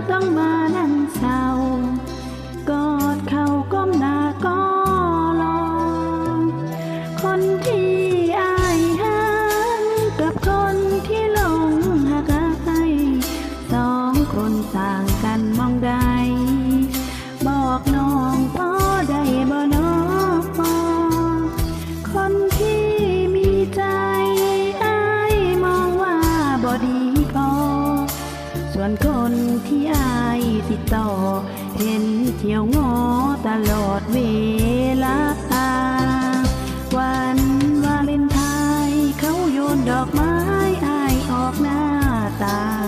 浪漫。 นคนที่อายติดต่อ เห็นเที่ยวงอตลอดเวลา วันวาเลนไทน์เขาโยนดอกไม้อายออกหน้าต่าง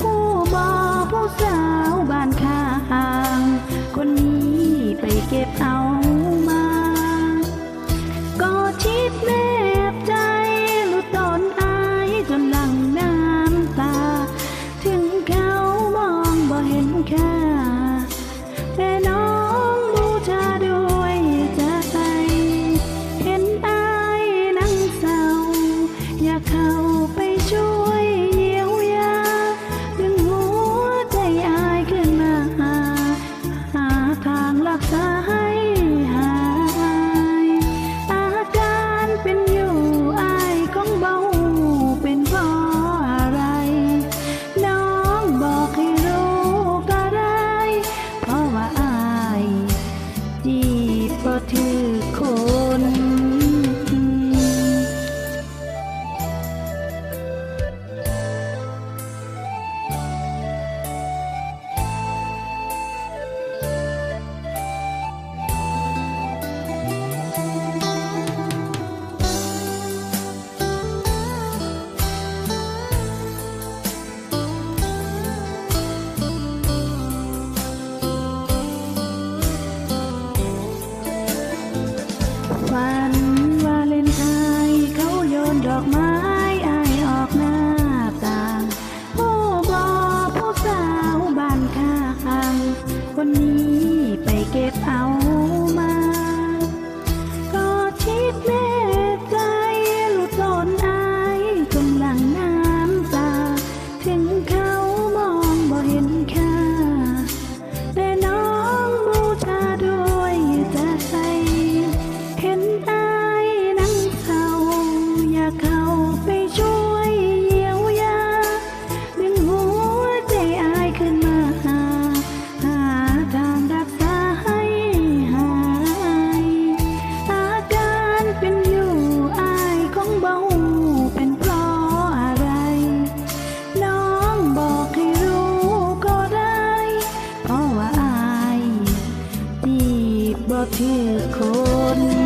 ผู้บอผู้สาวบ้านข้าง คนนี้ไปเก็บเอามา ก็ชิดแม่ เพื่อคน